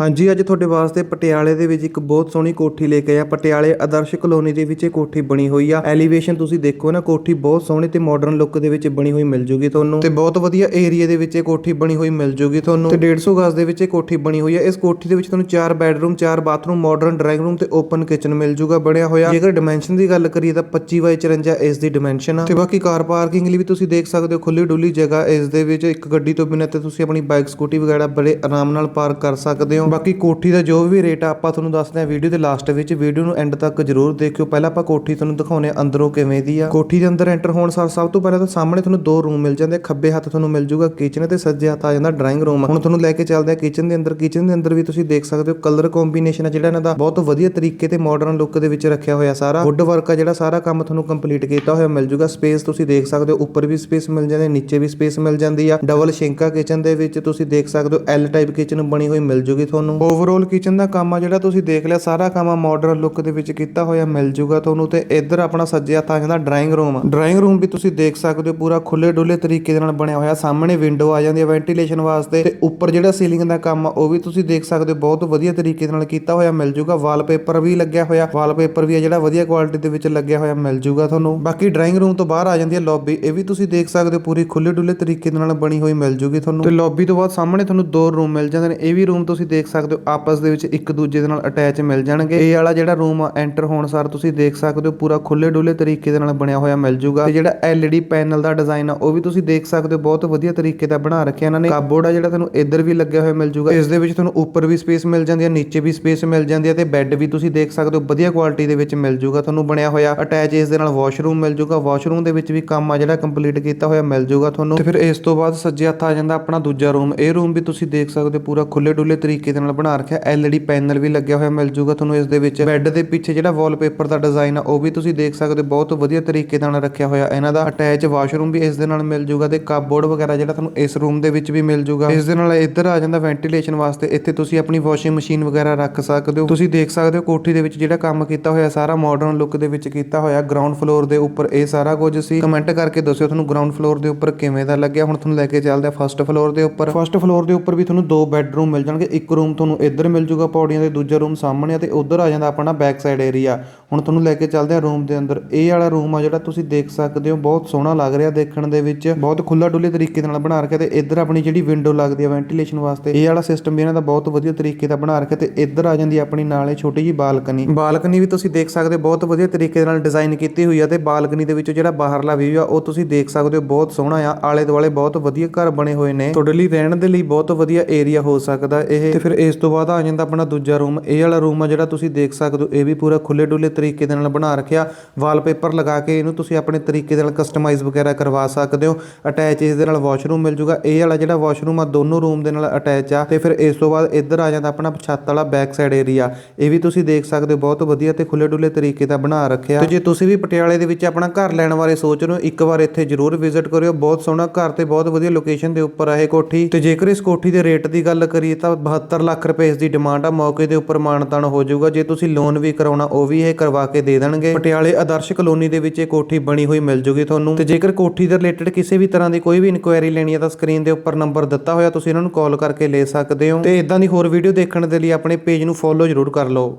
ਹਾਂਜੀ, ਅੱਜ ਤੁਹਾਡੇ ਵਾਸਤੇ ਪਟਿਆਲੇ ਦੇ ਵਿੱਚ ਇੱਕ ਬਹੁਤ ਸੋਹਣੀ ਕੋਠੀ ਲੈ ਕੇ ਆ ਪਟਿਆਲੇ ਆਦਰਸ਼ ਕਲੋਨੀ ਦੇ ਵਿੱਚ ਇਹ ਕੋਠੀ ਬਣੀ ਹੋਈ ਆ। ਐਲੀਵੇਸ਼ਨ ਤੁਸੀਂ ਦੇਖੋ ਨਾ, ਕੋਠੀ ਬਹੁਤ ਸੋਹਣੀ ਤੇ ਮਾਡਰਨ ਲੁੱਕ ਦੇ ਵਿੱਚ ਬਣੀ ਹੋਈ ਮਿਲ ਜੂਗੀ ਤੁਹਾਨੂੰ। ਤੇ ਬਹੁਤ ਵਧੀਆ ਏਰੀਆ ਦੇ ਵਿੱਚ ਇਹ ਕੋਠੀ ਬਣੀ ਹੋਈ ਮਿਲ ਜੂਗੀ ਤੁਹਾਨੂੰ। ਤੇ 150 ਗਜ਼ ਦੇ ਵਿੱਚ ਇਹ ਕੋਠੀ ਬਣੀ ਹੋਈ ਆ। ਇਸ ਕੋਠੀ ਦੇ ਵਿੱਚ ਤੁਹਾਨੂੰ 4 bedroom 4 bathroom modern drawing room ਤੇ ਓਪਨ ਕਿਚਨ ਮਿਲ ਜੂਗਾ, ਬਣਿਆ ਹੋਇਆ। ਜੇਕਰ ਡਾਈਮੈਂਸ਼ਨ ਦੀ ਗੱਲ ਕਰੀਏ ਤਾਂ 25 ਬਾਈ 54 ਇਸ ਦੀ ਡਾਈਮੈਂਸ਼ਨ ਆ। ਤੇ ਬਾਕੀ ਕਾਰ ਪਾਰਕਿੰਗ ਲਈ ਵੀ ਤੁਸੀਂ ਦੇਖ ਸਕਦੇ ਹੋ ਖੁੱਲੀ ਡੁੱਲੀ ਜਗ੍ਹਾ ਇਸ ਦੇ ਵਿੱਚ। ਇੱਕ ਗੱਡੀ ਤੋਂ ਬਿਨਾਂ ਤੇ ਤੁਸੀਂ ਆਪਣੀ ਬਾਈਕ ਸਕੂਟੀ ਵਗੈਰਾ ਬੜੇ ਆਰਾਮ ਨਾਲ ਪਾਰਕ ਕਰ ਸਕਦੇ ਹੋ। ਬਾਕੀ ਕੋਠੀ ਦਾ ਜੋ ਵੀ ਰੇਟ ਆ, ਆਪਾਂ ਤੁਹਾਨੂੰ ਦੱਸਦੇ ਹਾਂ ਵੀਡੀਓ ਦੇ ਲਾਸਟ ਵਿੱਚ। ਵੀਡੀਓ ਨੂੰ ਐਂਡ ਤੱਕ ਜਰੂਰ ਦੇਖਿਓ। ਪਹਿਲਾਂ ਆਪਾਂ ਕੋਠੀ ਤੁਹਾਨੂੰ ਦਿਖਾਉਨੇ ਆ ਅੰਦਰੋਂ ਕਿਵੇਂ ਦੀ ਆ। ਕੋਠੀ ਦੇ ਅੰਦਰ ਐਂਟਰ ਹੋਣ ਸਾਰ ਸਭ ਤੋਂ ਪਹਿਲਾਂ ਤਾਂ ਸਾਹਮਣੇ ਤੁਹਾਨੂੰ ਦੋ ਰੂਮ ਮਿਲ ਜਾਂਦੇ ਆ। ਖੱਬੇ ਹੱਥ ਤੁਹਾਨੂੰ ਮਿਲ ਜੂਗਾ ਕਿਚਨ ਤੇ ਸੱਜੇ ਹੱਥ ਆ ਜਾਂਦਾ ਡਰਾਇੰਗ ਰੂਮ ਹੁਣ ਤੁਹਾਨੂੰ ਲੈ ਕੇ ਚੱਲਦੇ ਆ ਕਿਚਨ ਦੇ ਅੰਦਰ। ਕਿਚਨ ਦੇ ਅੰਦਰ ਵੀ ਤੁਸੀਂ ਦੇਖ ਸਕਦੇ ਹੋ ਕਲਰ ਕੰਬੀਨੇਸ਼ਨ ਆ ਜਿਹੜਾ ਇਹਨਾਂ ਦਾ। ਬਹੁਤ ਵਧੀਆ ਤਰੀਕੇ ਤੇ ਮਾਡਰਨ ਲੁੱਕ ਦੇ ਵਿੱਚ ਰੱਖਿਆ ਹੋਇਆ ਸਾਰਾ। ਵੁੱਡ ਵਰਕ ਆ ਜਿਹੜਾ ਸਾਰਾ ਕੰਮ ਤੁਹਾਨੂੰ ਕੰਪਲੀਟ ਕੀਤਾ ਹੋਇਆ ਮਿਲ ਜੂਗਾ। ਸਪੇਸ ਤੁਸੀਂ ਦੇਖ ਸਕਦੇ ਹੋ ਉੱਪਰ ਵੀ ਸਪੇਸ ਮਿਲ ਜਾਂਦੀ ਹੈ ਨੀਚੇ ਵੀ ਸਪੇਸ ਮਿਲ ਜਾਂਦੀ ਆ। ਡਬਲ ਸ਼ਿੰਕਾ ਕਿਚਨ ਦੇ ਵਿੱਚ ਤੁਸੀਂ ਦੇਖ ਸਕਦੇ ਹੋ ਐਲ ਟਾਈਪ ਕਿਚਨ ਬਣੀ ਹੋਈ ਮਿਲ ਜੂਗੀ ਤੁਹਾਨੂੰ। ਓਵਰਆਲ ਕਿਚਨ ਦਾ ਕੰਮ ਆ ਜਿਹੜਾ ਤੁਸੀਂ ਦੇਖ ਲਿਆ, ਸਾਰਾ ਕੰਮ ਮਾਡਰਨ ਲੁੱਕ ਦੇ ਵਿੱਚ ਕੀਤਾ ਹੋਇਆ, ਮਿਲ ਜੂਗਾ ਤੁਹਾਨੂੰ ਤੇ ਇੱਧਰ ਆਪਣਾ ਸੱਜੇ ਹੱਥ ਆ ਜਾਂਦਾ ਡਰਾਇੰਗ ਰੂਮ ਡਰਾਇੰਗ ਰੂਮ ਵੀ ਤੁਸੀਂ ਦੇਖ ਸਕਦੇ ਹੋ, ਪੂਰਾ ਖੁੱਲੇ ਡੁੱਲੇ ਤਰੀਕੇ ਦੇ ਨਾਲ ਬਣਿਆ ਹੋਇਆ, ਸਾਹਮਣੇ ਵਿੰਡੋ ਆ ਜਾਂਦੀ ਹੈ ਵੈਂਟੀਲੇਸ਼ਨ ਵਾਸਤੇ ਤੇ ਉੱਪਰ ਜਿਹੜਾ ਸੀਲਿੰਗ ਦਾ ਕੰਮ ਆ, ਉਹ ਵੀ ਤੁਸੀਂ ਦੇਖ ਸਕਦੇ ਹੋ, ਬਹੁਤ ਵਧੀਆ ਤਰੀਕੇ ਨਾਲ ਕੀਤਾ ਹੋਇਆ, ਮਿਲ ਜੂਗਾ ਵਾਲਪੇਪਰ ਵੀ ਲੱਗਿਆ ਹੋਇਆ ਵਾਲਪੇਪਰ ਵੀ ਆ ਜਿਹੜਾ ਵਧੀਆ ਕੁਆਲਿਟੀ ਦੇ ਵਿੱਚ ਲੱਗਿਆ ਹੋਇਆ, ਮਿਲ ਜੂਗਾ ਤੁਹਾਨੂੰ। ਬਾਕੀ ਡਰਾਇੰਗ ਰੂਮ ਤੋਂ ਬਾਹਰ ਆ ਜਾਂਦੀ ਹੈ ਲੌਬੀ ਇਹ ਵੀ ਤੁਸੀਂ ਦੇਖ ਸਕਦੇ ਹੋ, ਪੂਰੀ ਖੁੱਲੇ ਡੁੱਲੇ ਤਰੀਕੇ ਦੇ ਨਾਲ ਬਣੀ ਹੋਈ ਮਿਲ ਜੂਗੀ ਤੁਹਾਨੂੰ। ਤੇ ਲੌਬੀ ਤੋਂ ਬਾਅਦ ਸਾਹਮਣੇ ਤੁਹਾਨੂੰ ਦੋ ਰੂਮ ਮਿਲ ਜਾਂਦੇ ਨੇ, ਇਹ ਵੀ ਰੂਮ ਤੁਸੀਂ ਦੇਖ ਦੇਖ ਸਕਦੇ ਹੋ, ਆਪਸ ਦੇ ਵਿੱਚ ਇੱਕ ਦੂਜੇ ਦੇ ਨਾਲ ਅਟੈਚ ਮਿਲ ਜਾਣਗੇ। ਇਹ ਵਾਲਾ ਜਿਹੜਾ ਰੂਮ ਆ ਐਂਟਰ ਹੋਣ ਸਾਰ ਤੁਸੀਂ ਦੇਖ ਸਕਦੇ ਹੋ, ਪੂਰਾ ਖੁੱਲੇ ਡੁੱਲੇ ਤਰੀਕੇ ਦੇ ਨਾਲ ਬਣਿਆ ਹੋਇਆ ਮਿਲ ਜੂਗਾ। ਤੇ ਜਿਹੜਾ LED ਪੈਨਲ ਦਾ ਡਿਜ਼ਾਈਨ ਆ, ਉਹ ਵੀ ਤੁਸੀਂ ਦੇਖ ਸਕਦੇ ਹੋ, ਬਹੁਤ ਵਧੀਆ ਤਰੀਕੇ ਦਾ ਬਣਾ ਰੱਖਿਆ ਇਹਨਾਂ ਨੇ। ਕਾਬੋਰਡ ਆ ਜਿਹੜਾ ਤੁਹਾਨੂੰ ਇੱਧਰ ਵੀ ਲੱਗਿਆ ਹੋਇਆ ਮਿਲ ਜੂਗਾ। ਇਸ ਦੇ ਵਿੱਚ ਤੁਹਾਨੂੰ ਉੱਪਰ ਵੀ ਸਪੇਸ ਮਿਲ ਜਾਂਦੀ ਹੈ ਨੀਚੇ ਵੀ ਸਪੇਸ ਮਿਲ ਜਾਂਦੀ ਹੈ ਤੇ ਬੈੱਡ ਵੀ ਤੁਸੀਂ ਦੇਖ ਸਕਦੇ ਹੋ, ਵਧੀਆ ਕੁਆਲਿਟੀ ਦੇ ਵਿੱਚ ਮਿਲ ਜੂਗਾ ਤੁਹਾਨੂੰ ਬਣਿਆ ਹੋਇਆ। ਅਟੈਚ ਇਸ ਦੇ ਨਾਲ ਵਾਸ਼ਰੂਮ ਮਿਲ ਜੂਗਾ। ਵਾਸ਼ਰੂਮ ਦੇ ਵਿੱਚ ਵੀ ਕੰਮ ਆ ਜਿਹੜਾ ਕੰਪਲੀਟ ਕੀਤਾ ਹੋਇਆ ਮਿਲ ਜੂਗਾ ਤੁਹਾਨੂੰ। ਤੇ ਫਿਰ ਇਸ ਤੋਂ ਬਾਅਦ ਸੱਜੇ ਹੱਥ ਆ ਜਾਂਦਾ ਆਪਣਾ ਦੂਜਾ ਰੂਮ ਇਹ ਰੂਮ ਵੀ ਤੁਸੀਂ ਦੇਖ ਸਕਦੇ ਹੋ, ਪੂਰਾ ਖੁੱਲੇ ਡੁੱਲੇ ਤਰੀਕੇ ਦੇ ਨਾਲ ਬਣਾ ਰੱਖਿਆ, LED ਪੈਨਲ ਵੀ ਲੱਗਿਆ ਹੋਇਆ ਮਿਲ ਜੂਗਾ ਤੁਹਾਨੂੰ ਇਸ ਦੇ ਵਿੱਚ। ਬੈੱਡ ਦੇ ਪਿੱਛੇ ਜਿਹੜਾ ਵਾਲਪੇਪਰ ਦਾ ਡਿਜ਼ਾਈਨ ਆ, ਉਹ ਵੀ ਤੁਸੀਂ ਦੇਖ ਸਕਦੇ ਹੋ, ਬਹੁਤ ਵਧੀਆ ਤਰੀਕੇ ਨਾਲ ਰੱਖਿਆ ਹੋਇਆ। ਇਹਨਾਂ ਦਾ ਅਟੈਚ ਵਾਸ਼ਰੂਮ ਵੀ ਇਸ ਦੇ ਨਾਲ ਮਿਲ ਜੂਗਾ ਤੇ ਕਪਬੋਰਡ ਵਗੈਰਾ ਜਿਹੜਾ ਤੁਹਾਨੂੰ ਇਸ ਰੂਮ ਦੇ ਵਿੱਚ ਵੀ ਮਿਲ ਜੂਗਾ। ਇਸ ਦੇ ਨਾਲ ਇੱਧਰ ਆ ਜਾਂਦਾ ਵੈਂਟੀਲੇਸ਼ਨ ਵਾਸਤੇ, ਇੱਥੇ ਤੁਸੀਂ ਆਪਣੀ ਵਾਸ਼ਿੰਗ ਮਸ਼ੀਨ ਵਗੈਰਾ ਰੱਖ ਸਕਦੇ ਹੋ। ਤੁਸੀਂ ਦੇਖ ਸਕਦੇ ਹੋ ਕੋਠੀ ਦੇ ਵਿੱਚ ਜਿਹੜਾ ਕੰਮ ਕੀਤਾ ਹੋਇਆ, ਸਾਰਾ ਮਾਡਰਨ ਲੁੱਕ ਦੇ ਵਿੱਚ ਕੀਤਾ ਹੋਇਆ ਗਰਾਊਂਡ ਫਲੋਰ ਦੇ ਉੱਪਰ ਇਹ ਸਾਰਾ ਕੁਝ ਸੀ। ਕਮੈਂਟ ਕਰਕੇ ਦੱਸਿਓ ਤੁਹਾਨੂੰ ਗਰਾਊਂਡ ਫਲੋਰ ਦੇ ਉੱਪਰ ਕਿਵੇਂ ਦਾ ਲੱਗਿਆ। ਹੁਣ ਤੁਹਾਨੂੰ ਲੈ ਕੇ ਚੱਲਦੇ ਫਸਟ ਫਲੋਰ ਦੇ ਉੱਪਰ। ਫਸਟ ਫਲੋਰ ਦੇ ਉੱਪਰ ਵੀ ਤੁਹਾਨੂੰ ਦੋ ਬੈੱਡਰੂਮ ਮਿਲ ਜਾਣਗੇ, ਇੱਕ ਰੂਮ ਤੁਹਾਨੂੰ ਇੱਧਰ ਮਿਲ ਜੂਗਾ ਪੌੜੀਆਂ ਦੇ ਦੂਜਾ ਰੂਮ ਸਾਹਮਣੇ ਆ ਤੇ ਉੱਧਰ ਆ ਜਾਂਦਾ ਆਪਣਾ ਬੈਕ ਸਾਈਡ ਏਰੀਆ ਹੁਣ ਤੁਹਾਨੂੰ ਲੈ ਕੇ ਚੱਲਦੇ ਆ ਰੂਮ ਦੇ ਅੰਦਰ। ਇਹ ਵਾਲਾ ਰੂਮ ਆ ਜਿਹੜਾ ਤੁਸੀਂ ਦੇਖ ਸਕਦੇ ਹੋ, ਬਹੁਤ ਸੋਹਣਾ ਲੱਗ ਰਿਹਾ ਦੇਖਣ ਦੇ ਵਿੱਚ। ਬਹੁਤ ਖੁੱਲਾ ਡੁੱਲੇ ਤਰੀਕੇ ਨਾਲ ਬਣਾ ਰੱਖਿਆ ਤੇ ਇੱਧਰ ਆਪਣੀ ਜਿਹੜੀ ਵਿੰਡੋ ਲੱਗਦੀ ਆ ਵੈਂਟੀਲੇਸ਼ਨ ਵਾਸਤੇ, ਇਹ ਵਾਲਾ ਸਿਸਟਮ ਵੀ ਇਹਨਾਂ ਦਾ ਬਹੁਤ ਵਧੀਆ ਤਰੀਕੇ ਦਾ ਬਣਾ ਰੱਖਿਆ ਤੇ ਇੱਧਰ ਆ ਜਾਂਦੀ ਆਪਣੀ ਨਾਲੇ ਛੋਟੀ ਜੀ ਬਾਲਕਨੀ। ਬਾਲਕਨੀ ਵੀ ਤੁਸੀਂ ਦੇਖ ਸਕਦੇ ਹੋ, ਬਹੁਤ ਵਧੀਆ ਤਰੀਕੇ ਨਾਲ ਡਿਜ਼ਾਈਨ ਕੀਤੀ ਹੋਈ ਆ ਤੇ ਬਾਲਕਨੀ ਦੇ ਵਿੱਚੋਂ ਜਿਹੜਾ ਬਾਹਰਲਾ ਵਿਊ ਆ, ਉਹ ਤੁਸੀਂ ਦੇਖ ਸਕਦੇ ਹੋ, ਬਹੁਤ ਸੋਹਣਾ ਆ। ਆਲੇ ਦੁਆਲੇ ਬਹੁਤ ਵਧੀਆ ਘਰ ਬਣੇ ਹੋਏ ਨੇ। ਤੁਹਾਡੇ ਲਈ ਰਹਿਣ ਦੇ ਲਈ ਬਹੁਤ ਵਧੀਆ ਏਰੀਆ ਹੋ ਸਕਦਾ ਇਹ। ਤੇ ਫਿਰ ਇਸ ਤੋਂ ਬਾਅਦ ਆ ਜਾਂਦਾ ਆਪਣਾ ਦੂਜਾ ਰੂਮ ਇਹ ਵਾਲਾ ਰੂਮ ਆ ਜਿਹੜਾ ਤੁਸੀਂ ਦੇਖ ਸਕਦੇ ਹੋ, ਇਹ ਵੀ ਪੂਰਾ ਖੁੱਲੇ ਡੁੱਲੇ ਤਰੀਕੇ ਦੇ ਨਾਲ ਬਣਾ ਰੱਖਿਆ। ਵਾਲਪੇਪਰ ਲਗਾ ਕੇ ਇਹਨੂੰ ਤੁਸੀਂ ਆਪਣੇ ਤਰੀਕੇ ਦੇ ਨਾਲ ਕਸਟਮਾਈਜ਼ ਵਗੈਰਾ ਕਰਵਾ ਸਕਦੇ ਹੋ। ਅਟੈਚ ਇਸ ਦੇ ਨਾਲ ਵਾਸ਼ਰੂਮ ਮਿਲ ਜੂਗਾ। ਇਹ ਵਾਲਾ ਜਿਹੜਾ ਵਾਸ਼ਰੂਮ ਆ, ਦੋਨੋਂ ਰੂਮ ਦੇ ਨਾਲ ਅਟੈਚ ਆ। ਤੇ ਫਿਰ ਇਸ ਤੋਂ ਬਾਅਦ ਇੱਧਰ ਆ ਜਾਂਦਾ ਆਪਣਾ ਛੱਤ ਵਾਲਾ ਬੈਕ ਸਾਈਡ ਏਰੀਆ ਇਹ ਵੀ ਤੁਸੀਂ ਦੇਖ ਸਕਦੇ ਹੋ, ਬਹੁਤ ਵਧੀਆ ਤੇ ਖੁੱਲੇ ਡੁੱਲੇ ਤਰੀਕੇ ਦਾ ਬਣਾ ਰੱਖਿਆ। ਤੇ ਜੇ ਤੁਸੀਂ ਵੀ ਪਟਿਆਲੇ ਦੇ ਵਿੱਚ ਆਪਣਾ ਘਰ ਲੈਣ ਬਾਰੇ ਸੋਚ ਰਹੇ ਹੋ, ਇੱਕ ਵਾਰ ਇੱਥੇ ਜ਼ਰੂਰ ਵਿਜ਼ਿਟ ਕਰਿਓ। ਬਹੁਤ ਸੋਹਣਾ ਘਰ ਤੇ ਬਹੁਤ ਵਧੀਆ ਲੋਕੇਸ਼ਨ ਦੇ ਉੱਪਰ ਆ ਇਹ ਕੋਠੀ। ਤੇ ਜੇਕਰ ਇਸ ਕੋਠੀ ਦੇ ਰੇਟ ਦੀ ਗੱਲ ਕਰੀਏ ਤਾਂ 72 ਲੱਖ ਰੁਪਏ ਇਸ ਦੀ ਡਿਮਾਂਡ ਆ, ਮੌਕੇ ਦੇ ਉੱਪਰ ਮਾਨਤਾਨ ਹੋ ਜਾਊਗਾ। ਜੇ ਤੁਸੀਂ ਲੋਨ ਵੀ ਕਰਾਉਣਾ, ਉਹ ਵੀ ਇਹ ਕਰਵਾ ਕੇ ਦੇ ਦੇਣਗੇ। ਪਟਿਆਲੇ ਆਦਰਸ਼ ਕਲੋਨੀ ਦੇ ਵਿੱਚ ਇਹ ਕੋਠੀ ਬਣੀ ਹੋਈ ਮਿਲ ਜੂਗੀ ਤੁਹਾਨੂੰ। ਤੇ ਜੇਕਰ ਕੋਠੀ ਦੇ ਰਿਲੇਟਡ ਕਿਸੇ ਵੀ ਤਰ੍ਹਾਂ ਦੀ ਕੋਈ ਵੀ ਇਨਕੁਆਇਰੀ ਲੈਣੀ ਹੈ ਤਾਂ ਸਕਰੀਨ ਦੇ ਉੱਪਰ ਨੰਬਰ ਦਿੱਤਾ ਹੋਇਆ, ਤੁਸੀਂ ਇਹਨਾਂ ਨੂੰ ਕਾਲ ਕਰਕੇ ਲੈ ਸਕਦੇ ਹੋ। ਤੇ ਇਦਾਂ ਦੀ ਹੋਰ ਵੀਡੀਓ ਦੇਖਣ ਦੇ ਲਈ ਆਪਣੇ ਪੇਜ ਨੂੰ ਫੋਲੋ ਜ਼ਰੂਰ ਕਰ ਲਓ।